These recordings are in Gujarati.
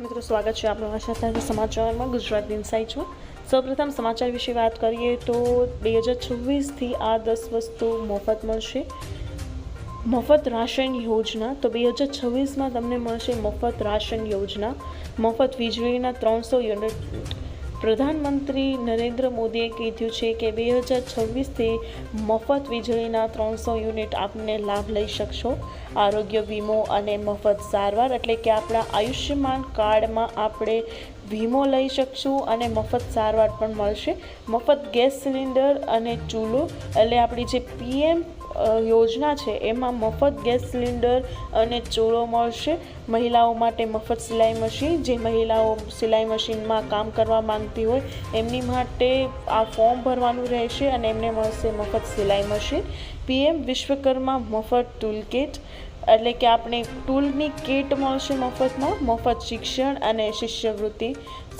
મિત્રો, સ્વાગત છે આપણું આશા સાથે સમાચારમાં ગુજરાત ઇન્સાઇટમાં સૌપ્રથમ સમાચાર વિશે વાત કરીએ તો બે હજાર છવ્વીસથી આ દસ વસ્તુ મફત મળશે. મફત રાશન યોજના, તો બે હજાર છવ્વીસમાં તમને મળશે મફત રાશન યોજના. મફત વીજળીના ત્રણસો યુનિટ પ્રધાનમંત્રી નરેન્દ્ર મોદીએ કીધું છે કે બે હજાર છવ્વીસથી મફત વીજળીના ત્રણસો યુનિટ આપને લાભ લઈ શકશો. આરોગ્ય વીમો અને મફત સારવાર એટલે કે આપણા આયુષ્યમાન કાર્ડમાં આપણે વીમો લઈ શકશું અને મફત સારવાર પણ મળશે. મફત ગેસ સિલિન્ડર અને ચૂલો એટલે આપણી જે પીએમ યોજના છે. એમાં મફત ગેસ સિલિન્ડર અને ચૂલો મળશે. મહિલાઓ માટે મફત સિલાઈ મશીન. જે મહિલાઓ સિલાઈ મશીનમાં કામ કરવા માંગતી હોય, એમની માટે આ ફોર્મ ભરવાનું રહેશે અને એમને મળશે મફત સિલાઈ મશીન. પીએમ વિશ્વકર્મા મફત ટૂલ કિટ એટલે કે આપણે ટૂલની કિટ મળશે મફતમાં. મફત શિક્ષણ અને શિષ્યવૃત્તિ.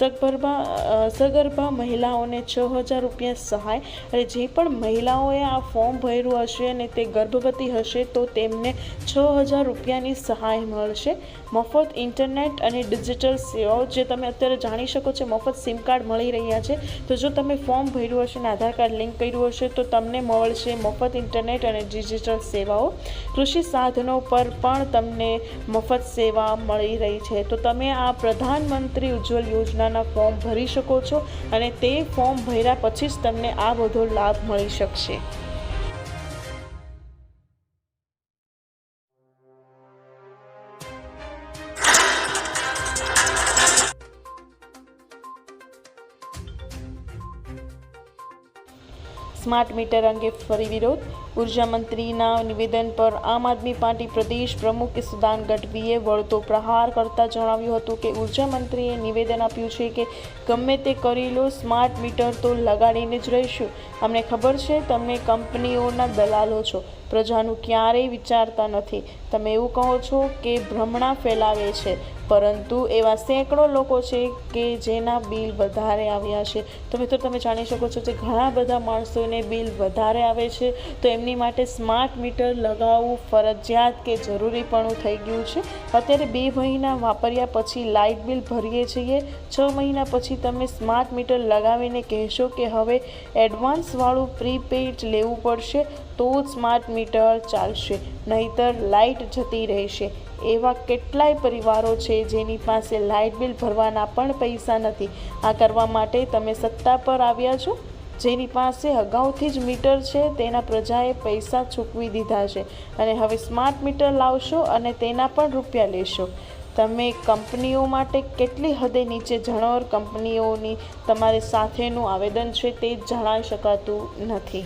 સગર્ભા સગર્ભા મહિલાઓને છ હજાર રૂપિયા સહાય અને જે પણ મહિલાઓએ આ ફોર્મ ભર્યું હશે અને તે ગર્ભવતી હશે તો તેમને છ હજાર રૂપિયાની સહાય મળશે. મફત ઇન્ટરનેટ અને ડિજિટલ સેવાઓ, જે તમે અત્યારે જાણી શકો છો, મફત સિમ કાર્ડ મળી રહ્યા છે. તો જો તમે ફોર્મ ભર્યું હશે અને આધાર કાર્ડ લિંક કર્યું હશે, તો તમને મળશે મફત ઇન્ટરનેટ અને ડિજિટલ સેવાઓ. કૃષિ સાધનો પર પણ તમને મફત સેવા મળી રહી છે. તો તમે આ પ્રધાનમંત્રી ઉજ્જવલ યોજનાના ફોર્મ ભરી શકો છો અને તે ફોર્મ ભર્યા પછી જ તમને આ બધો લાભ મળી શકશે. સ્માર્ટ મીટર અંગે ફરી વિરોધ? ઊર્જા મંત્રીના નિવેદન પર આમ આદમી પાર્ટી પ્રદેશ પ્રમુખ સુદાન ગઢવીએ વળતો પ્રહાર કરતા જણાવ્યું હતું કે ઊર્જા મંત્રીએ નિવેદન આપ્યું છે કે ગમે તે કરી લો, સ્માર્ટ મીટર તો લગાડીને જ રહીશું. અમને ખબર છે, તમે કંપનીઓના દલાલો છો. પ્રજાનું ક્યારેય વિચારતા નથી. તમે એવું કહો છો કે ભ્રમણા ફેલાવે છે. પરંતુ એવા સેંકડો લોકો છે કે જેના બિલ વધારે આવ્યા છે. તો મિત્રો, તમે જાણી શકો છો કે ઘણા બધા માણસોને બિલ વધારે આવે છે. તો એમની માટે સ્માર્ટ મીટર લગાવવું ફરજિયાત કે જરૂરીપણું થઈ ગયું છે? અત્યારે બે મહિના વાપર્યા પછી લાઇટ બિલ ભરીએ છીએ. છ મહિના પછી તમે સ્માર્ટ મીટર લગાવીને કહેશો કે હવે એડવાન્સવાળું પ્રીપેડ લેવું પડશે તો જ સ્માર્ટ મીટર ચાલશે, નહીતર લાઇટ જતી રહેશે. એવા કેટલાય પરિવારો છે જેની પાસે લાઇટ બિલ ભરવાના પણ પૈસા નથી. આ કરવા માટે તમે સત્તા પર આવ્યા છો? જેની પાસે અગાઉથી જ મીટર છે, તેના પ્રજાએ પૈસા ચૂકવી દીધા છે. અને હવે સ્માર્ટ મીટર લાવશો અને તેના પણ રૂપિયા લેશો. તમે કંપનીઓ માટે કેટલી હદે નીચે જણાવર કંપનીઓની તમારી સાથેનું આવેદન છે તે જણાવી શકાતું નથી.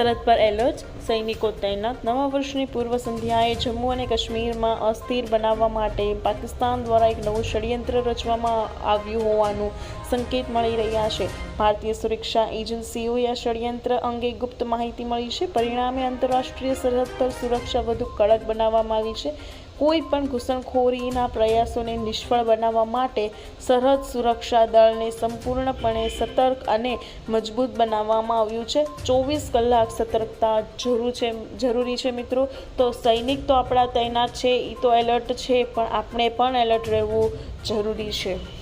સરહદ પર એલર્ટ, સૈનિકો તૈનાત. નવા વર્ષની પૂર્વ સંધ્યાએ જમ્મુ અને કાશ્મીરમાં અસ્થિર બનાવવા માટે પાકિસ્તાન દ્વારા એક નવું ષડયંત્ર રચવામાં આવ્યું હોવાનું સંકેત મળી રહ્યા છે. ભારતીય સુરક્ષા એજન્સીઓએ આ ષડયંત્ર અંગે ગુપ્ત માહિતી મળી છે. પરિણામે આંતરરાષ્ટ્રીય સરહદ પર સુરક્ષા વધુ કડક બનાવવામાં આવી છે. કોઈ પણ ઘૂસણખોરીના પ્રયાસોને નિષ્ફળ બનાવવા માટે સરહદ સુરક્ષા દળને સંપૂર્ણપણે સતર્ક અને મજબૂત બનાવવામાં આવ્યું છે. ચોવીસ કલાક સતર્કતા જરૂર છે, જરૂરી છે મિત્રો. તો સૈનિક તો આપણા તૈનાત છે એ તો એલર્ટ છે, પણ આપણે પણ એલર્ટ રહેવું જરૂરી છે.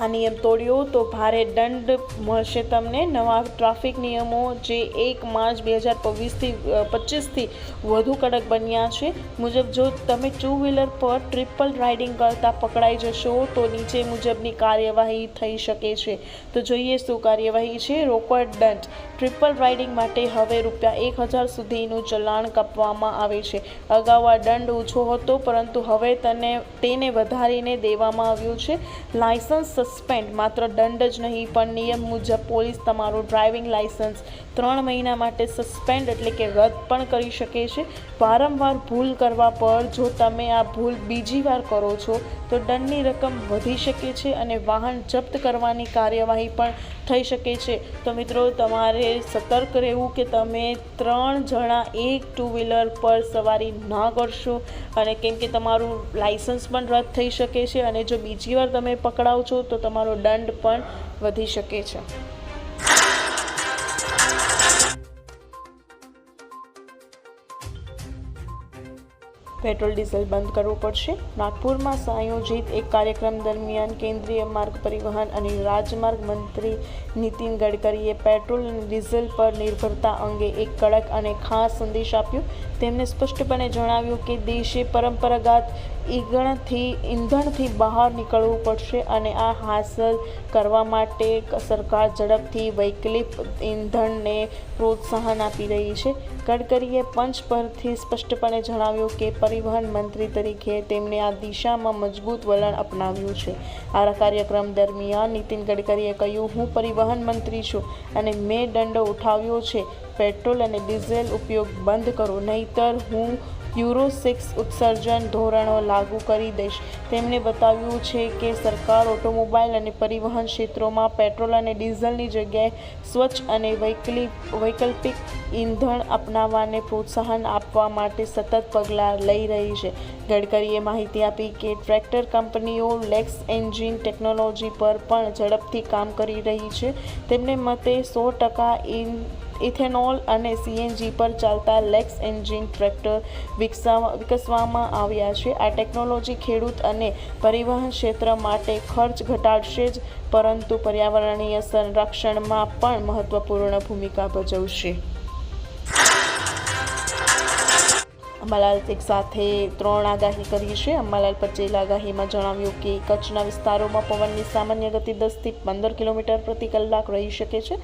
આ નિયમ તોડ્યો તો ભારે દંડ મળશે તમને. નવા ટ્રાફિક નિયમો જે એક માર્ચ બે હજાર પચીસથી પચીસથી વધુ કડક બન્યા છે. મુજબ જો તમે ટુ વ્હીલર પર ટ્રિપલ રાઇડિંગ કરતાં પકડાઈ જશો તો નીચે મુજબની કાર્યવાહી થઈ શકે છે. તો જોઈએ શું કાર્યવાહી છે. રોકડ દંડ. ટ્રિપલ રાઇડિંગ માટે હવે રૂપિયા એક હજાર સુધીનું ચલાણ કાપવામાં આવે છે. અગાઉ આ દંડ ઓછો હતો, પરંતુ હવે તને, તેને વધારીને દેવામાં આવ્યું છે. લાયસન્સ સસ્પેન્ડ માત્ર દંડ જ નહીં પણ નિયમ મુજબ પોલીસ તમારું ડ્રાઇવિંગ લાયસન્સ ત્રણ મહિના માટે સસ્પેન્ડ એટલે કે રદ પણ કરી શકે છે. વારંવાર ભૂલ કરવા પર જો તમે આ ભૂલ બીજી વાર કરો છો, તો દંડની રકમ વધી શકે છે અને વાહન જપ્ત કરવાની કાર્યવાહી પણ થઈ શકે છે. તો મિત્રો, તમારે સતર્ક રહેવું કે તમે ત્રણ જણા એક ટુ વ્હીલર પર સવારી ન કરશો અને કેમ કે તમારું લાઇસન્સ પણ રદ થઈ શકે છે અને જો બીજી વાર તમે પકડાવ છો, તો તમારો દંડ પણ વધી શકે છે. પેટ્રોલ ડીઝલ બંધ કરવું પડશે. નાગપુરમાં સંયોજિત એક કાર્યક્રમ દરમિયાન કેન્દ્રીય માર્ગ પરિવહન અને રાજમાર્ગ મંત્રી નીતિન ગડકરીએ પેટ્રોલ અને ડીઝલ પર નિર્ભરતા અંગે એક કડક અને ખાસ સંદેશ આપ્યો. તેમણે સ્પષ્ટપણે જણાવ્યું કે દેશે પરંપરાગત ઈંધણથી ઈંધણથી બહાર નીકળવું પડશે અને આ હાંસલ કરવા માટે સરકાર ઝડપથી વૈકલ્પિક ઈંધણને પ્રોત્સાહન આપી રહી છે. ગડકરીએ પંચ પરથી સ્પષ્ટપણે જણાવ્યું કે પરિવહન મંત્રી તરીકે તેમણે આ દિશામાં મજબૂત વલણ અપનાવ્યું છે. આ કાર્યક્રમ દરમિયાન નીતિન ગડકરીએ કહ્યું, હું પરિવહન મંત્રી છું અને મેં દંડો ઉઠાવ્યો છે. પેટ્રોલ અને ડીઝલ ઉપયોગ બંધ કરો, નહીતર હું યુરો સિક્સ ઉત્સર્જન ધોરણો લાગુ કરી દઈશ તેમણે બતાવ્યું છે કે સરકાર ઓટોમોબાઈલ અને પરિવહન ક્ષેત્રોમાં પેટ્રોલ અને ડીઝલની જગ્યાએ સ્વચ્છ અને વૈકલ્પિક વૈકલ્પિક ઈંધણ અપનાવવાને પ્રોત્સાહન આપવા માટે સતત પગલાં લઈ રહી છે. ગડકરીએ માહિતી આપી કે ટ્રેક્ટર કંપનીઓ લેક્સ એન્જિન ટેકનોલોજી પર પણ ઝડપથી કામ કરી રહી છે. તેમને મતે સો ટકા ઇન ઇથેનોલ અને સીએનજી પર ચાલતા લેક્સ એન્જિન ટ્રેક્ટર વિકસાવા, વિકસવામાં આવ્યા છે. આ ટેકનોલોજી ખેડૂત અને પરિવહન ક્ષેત્ર માટે ખર્ચ ઘટાડશે જ, પરંતુ પર્યાવરણીય સંરક્ષણમાં પણ મહત્વપૂર્ણ ભૂમિકા ભજવશે. અંબાલાલ એક સાથે ત્રણ આગાહી કરી છે. અંબાલાલ પટેલ આગાહીમાં જણાવ્યું કે કચ્છના વિસ્તારોમાં પવનની સામાન્ય ગતિ દસથી પંદર કિલોમીટર પ્રતિ કલાક રહી શકે છે.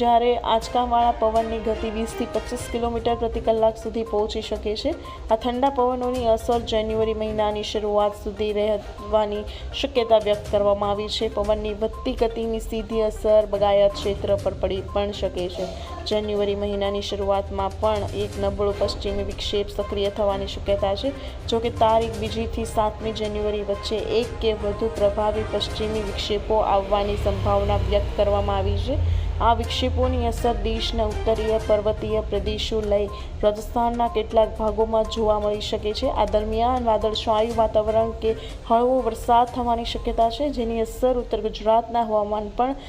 જ્યારે આંચકાવાળા પવનની ગતિ વીસથી પચીસ કિલોમીટર પ્રતિ કલાક સુધી પહોંચી શકે છે. આ ઠંડા પવનોની અસર જાન્યુઆરી મહિનાની શરૂઆત સુધી રહેવાની શક્યતા વ્યક્ત કરવામાં આવી છે. પવનની વધતી ગતિની સીધી અસર બગાયત ક્ષેત્ર પર પડી પણ શકે છે. જાન્યુઆરી મહિનાની શરૂઆતમાં પણ એક નબળો પશ્ચિમી વિક્ષેપ સક્રિય થવાની શક્યતા છે. જોકે તારીખ બીજીથી સાતમી જાન્યુઆરી વચ્ચે એક કે વધુ પ્રભાવી પશ્ચિમી વિક્ષેપો આવવાની સંભાવના વ્યક્ત કરવામાં આવી છે. આ વિક્ષેપોની અસર દેશના ઉત્તરીય પર્વતીય પ્રદેશો લઈ રાજસ્થાનના કેટલાક ભાગોમાં જોવા મળી શકે છે. આ દરમિયાન વાદળછાયું વાતાવરણ કે હળવો વરસાદ થવાની શક્યતા છે, જેની અસર ઉત્તર ગુજરાતના હવામાન પણ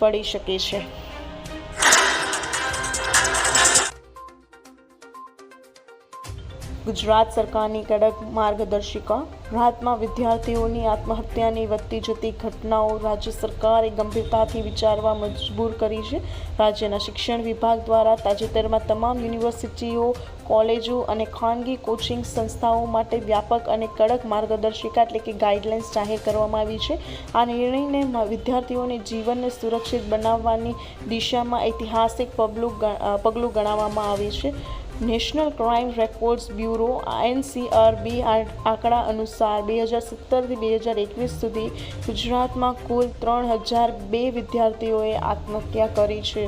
પડી શકે છે. ગુજરાત સરકારની કડક માર્ગદર્શિકા રાહતમાં વિદ્યાર્થીઓની આત્મહત્યાની વધતી જતી ઘટનાઓ રાજ્ય સરકારે ગંભીરતાથી વિચારવા મજબૂર કરી છે. રાજ્યના શિક્ષણ વિભાગ દ્વારા તાજેતરમાં તમામ યુનિવર્સિટીઓ, કોલેજો અને ખાનગી કોચિંગ સંસ્થાઓ માટે વ્યાપક અને કડક માર્ગદર્શિકા એટલે કે ગાઈડલાઇન્સ જાહેર કરવામાં આવી છે. આ નિર્ણયને વિદ્યાર્થીઓને જીવનને સુરક્ષિત બનાવવાની દિશામાં ઐતિહાસિક પગલું પગલું ગણાવવામાં આવે છે. National crime records bureau NCRB આંકડા અનુસાર બે હજાર સત્તરથી બે હજાર એકવીસ સુધી ગુજરાતમાં કુલ ત્રણ હજાર બે વિદ્યાર્થીઓએ આત્મહત્યા કરી છે.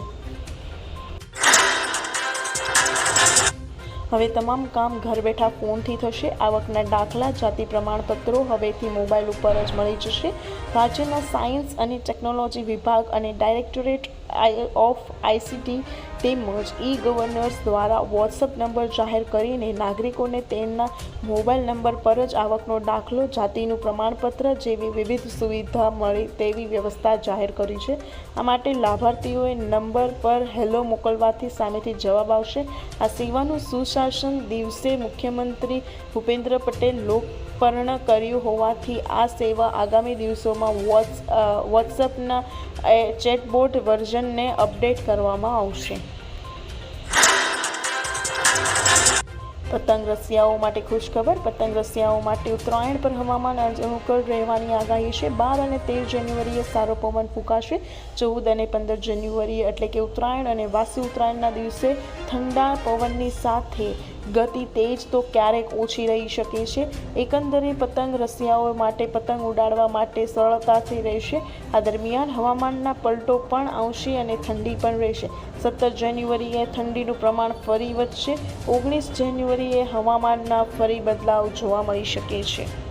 હવે તમામ કામ ઘર બેઠા ફોનથી થશે. આવકના દાખલા, જાતિ પ્રમાણપત્રો હવેથી મોબાઈલ ઉપર જ મળી જશે. રાજ્યના સાયન્સ અને ટેકનોલોજી વિભાગ અને ડાયરેક્ટોરેટ ઓફ આઈસીટી તેમજ ઈ ગવર્નર્સ દ્વારા વોટ્સઅપ નંબર જાહેર કરીને નાગરિકોને તેમના મોબાઈલ નંબર પર જ આવકનો દાખલો, જાતિનું પ્રમાણપત્ર જેવી વિવિધ સુવિધા મળે તેવી વ્યવસ્થા જાહેર કરી છે. આ માટે લાભાર્થીઓએ નંબર પર હેલો મોકલવાથી સામેથી જવાબ આવશે. આ સેવાનું સુશાસન દિવસે મુખ્યમંત્રી ભૂપેન્દ્ર પટેલ લોકપર્ણ કર્યું હોવાથી આ સેવા આગામી દિવસોમાં વોટ્સ વોટ્સઅપના ચેટબોટ વર્ઝનને અપડેટ કરવામાં આવશે. પતંગ રસિયાઓ માટે ખુશખબર, પતંગ રસિયાઓ માટે ઉત્તરાયણ પર હવામાન અનુકૂળ રહેવાની આગાહી છે. બાર અને તેર જાન્યુઆરીએ સારો પવન ફૂંકાશે. ચૌદ અને પંદર જાન્યુઆરીએ એટલે કે ઉત્તરાયણ અને વાસી ઉત્તરાયણના દિવસે ઠંડા પવનની સાથે ગતિ તેજ તો ક્યારેક ઓછી રહી શકે છે. એકંદરે પતંગ રસિયાઓ માટે પતંગ ઉડાડવા માટે સરળતાથી રહેશે. આ દરમિયાન હવામાનના પલટો પણ આવશે અને ઠંડી પણ રહેશે. સત્તર જાન્યુઆરીએ ઠંડીનું પ્રમાણ ફરી વધશે. ઓગણીસ જાન્યુઆરીએ હવામાનના ફરી બદલાવ જોવા મળી શકે છે.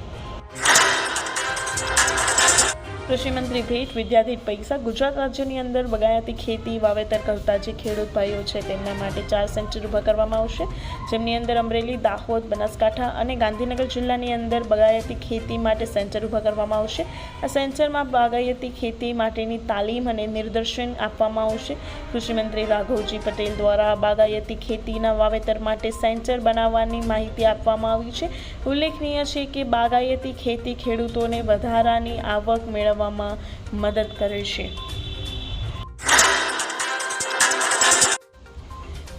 કૃષિમંત્રી ભેટ વિદ્યાર્થી પૈસા ગુજરાત રાજ્યની અંદર બગાયતી ખેતી વાવેતર કરતા જે ખેડૂત ભાઈઓ છે, તેમના માટે ચાર સેન્ટર ઊભા કરવામાં આવશે. જેમની અંદર અમરેલી, દાહોદ, બનાસકાંઠા અને ગાંધીનગર જિલ્લાની અંદર બગાયતી ખેતી માટે સેન્ટર ઊભા કરવામાં આવશે. આ સેન્ટરમાં બાગાયતી ખેતી માટેની તાલીમ અને નિર્દેશન આપવામાં આવશે. કૃષિમંત્રી રાઘવજી પટેલ દ્વારા બાગાયતી ખેતીના વાવેતર માટે સેન્ટર બનાવવાની માહિતી આપવામાં આવી છે. ઉલ્લેખનીય છે કે બાગાયતી ખેતી ખેડૂતોને વધારાની આવક મેળવવામાં મદદ કરે છે.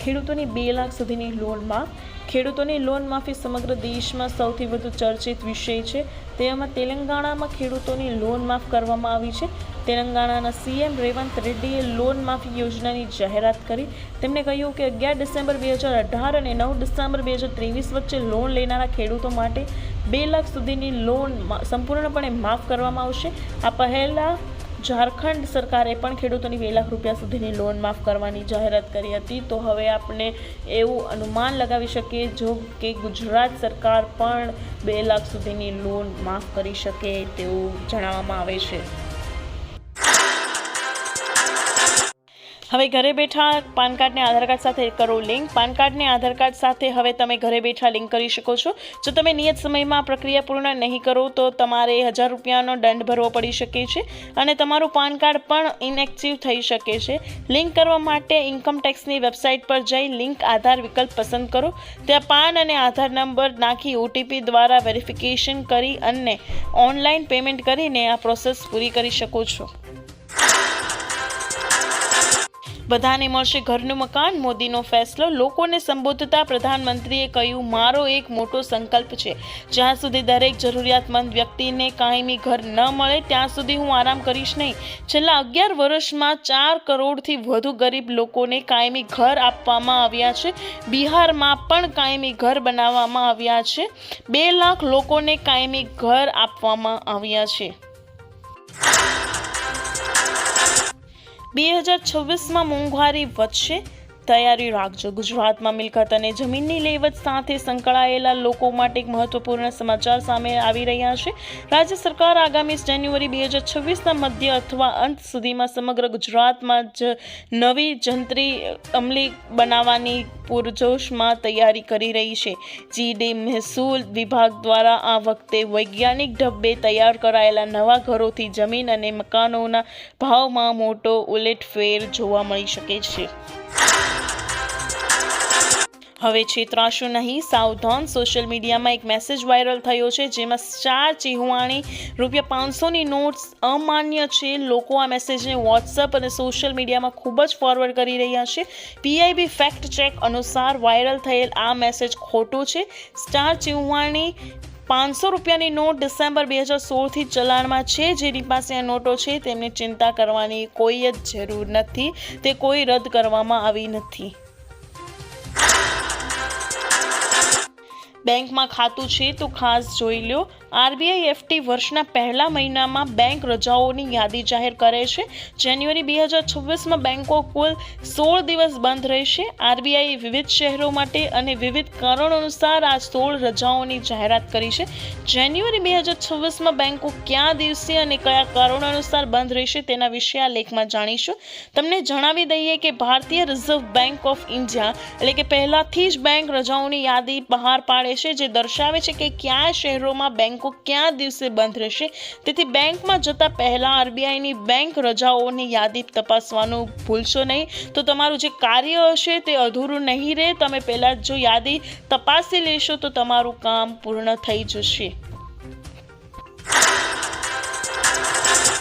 ખેડૂતોની બે લાખ સુધીની લોનમાં ખેડૂતોની લોન માફી સમગ્ર દેશમાં સૌથી વધુ ચર્ચિત વિષય છે. તેમાં તેલંગાણામાં ખેડૂતોની લોન માફ કરવામાં આવી છે. તેલંગાણાના સીએમ રેવંત રેડ્ડીએ લોન માફી યોજનાની જાહેરાત કરી. તેમણે કહ્યું કે અગિયાર ડિસેમ્બર બે હજાર અઢાર અને નવ ડિસેમ્બર બે હજાર ત્રેવીસ વચ્ચે લોન લેનારા ખેડૂતો માટે બે લાખ સુધીની લોન સંપૂર્ણપણે માફ કરવામાં આવશે. આ પહેલાં ઝારખંડ સરકારે પણ ખેડૂતોની બે લાખ રૂપિયા સુધીની લોન માફ કરવાની જાહેરાત કરી હતી. તો હવે આપણે એવું અનુમાન લગાવી શકીએ, જો કે ગુજરાત સરકાર પણ બે લાખ સુધીની લોન માફ કરી શકે તેવું જણાવવામાં આવે છે. હવે ઘરે બેઠા પાન કાર્ડને આધાર કાર્ડ સાથે કરો લિંક. પાન કાર્ડને આધાર કાર્ડ સાથે હવે તમે ઘરે બેઠા લિંક કરી શકો છો. જો તમે નિયત સમયમાં આ પ્રક્રિયા પૂર્ણ નહીં કરો, તો તમારે હજાર રૂપિયાનો દંડ ભરવો પડી શકે છે અને તમારું પાન કાર્ડ પણ ઇનએક્ટિવ થઈ શકે છે. લિંક કરવા માટે ઇન્કમ ટેક્સની વેબસાઇટ પર જઈ લિંક આધાર વિકલ્પ પસંદ કરો. ત્યાં પાન અને આધાર નંબર નાખી ઓટીપી દ્વારા વેરિફિકેશન કરી અને ઓનલાઈન પેમેન્ટ કરીને આ પ્રોસેસ પૂરી કરી શકો છો. બધાને મળશે ઘરનું મકાન. મોદીનો ફેસલો. લોકોને સંબોધતા પ્રધાનમંત્રીએ કહ્યું, મારો એક મોટો સંકલ્પ છે. જ્યાં સુધી દરેક જરૂરિયાતમંદ વ્યક્તિને કાયમી ઘર ન મળે, ત્યાં સુધી હું આરામ કરીશ નહીં. છેલ્લા અગિયાર વર્ષમાં ચાર કરોડથી વધુ ગરીબ લોકોને કાયમી ઘર આપવામાં આવ્યા છે. બિહારમાં પણ કાયમી ઘર બનાવવામાં આવ્યા છે. બે લાખ લોકોને કાયમી ઘર આપવામાં આવ્યા છે. બે હજાર છવ્વીસમાં મોંઘવારી વધશે તૈયારી રાખજો. ગુજરાતમાં મિલકત અને જમીનની લેવત સાથે સંકળાયેલા લોકો માટે એક મહત્વપૂર્ણ સમાચાર સામે આવી રહ્યા છે. રાજ્ય સરકાર આગામી જાન્યુઆરી બે હજાર છવ્વીસના મધ્ય અથવા અંત સુધીમાં સમગ્ર ગુજરાતમાં જ નવી જંત્રી અમલી બનાવવાની પૂરજોશમાં તૈયારી કરી રહી છે. જીડી મહેસૂલ વિભાગ દ્વારા આ વખતે વૈજ્ઞાનિક ઢબે તૈયાર કરાયેલા નવા ઘરોથી જમીન અને મકાનોના ભાવમાં મોટો ઉલેટફેર જોવા મળી શકે છે. હવે છેતરાશો નહીં. સાવધાન સોશિયલ મીડિયામાં એક મેસેજ વાયરલ થયો છે, જેમાં ચાર ચિહુવાણી રૂપિયા પાંચસોની નોટ્સ અમાન્ય છે. લોકો આ મેસેજને વોટ્સઅપ અને સોશિયલ મીડિયામાં ખૂબ જ ફોરવર્ડ કરી રહ્યા છે. પીઆઈબી ફેક્ટ ચેક અનુસાર વાયરલ થયેલ આ મેસેજ ખોટો છે. સ્ટાર ચિહુવાણી પાંચસો રૂપિયાની નોટ ડિસેમ્બર બે હજાર સોળથી ચલાણમાં છે. જેની પાસે આ નોટો છે, તેમને ચિંતા કરવાની કોઈ જ જરૂર નથી. તે કોઈ રદ કરવામાં આવી નથી. બેંકમાં ખાતું છે તો ખાસ જોઈ લો. આરબીઆઈ એફટી વર્ષના પહેલા મહિનામાં બેંક રજાઓની યાદી જાહેર કરે છે. જાન્યુઆરી બે હજાર છવ્વીસમાં બેંકો કુલ સોળ દિવસ બંધ રહેશે. આરબીઆઈએ વિવિધ શહેરો માટે અને વિવિધ કારણો અનુસાર આ સોળ રજાઓની જાહેરાત કરી છે. જાન્યુઆરી બે હજાર છવ્વીસમાં બેંકો કયા દિવસે અને કયા કારણો અનુસાર બંધ રહેશે તેના વિશે આ લેખમાં જાણીશું. તમને જણાવી દઈએ કે ભારતીય રિઝર્વ બેંક ઓફ ઇન્ડિયા એટલે કે પહેલાથી જ બેંક રજાઓની યાદી બહાર પાડે છે, જે દર્શાવે છે કે કયા શહેરોમાં બેન્કો કયા દિવસે બંધ રહેશે. તેથી બેંકમાં જતા પહેલાં આરબીઆઈની બેંક રજાઓની યાદી તપાસવાનું ભૂલશો નહીં. તો તમારું જે કાર્ય હશે તે અધૂરું નહીં રહે. તમે પહેલાં જો યાદી તપાસી લેશો તો તમારું કામ પૂર્ણ થઈ જશે.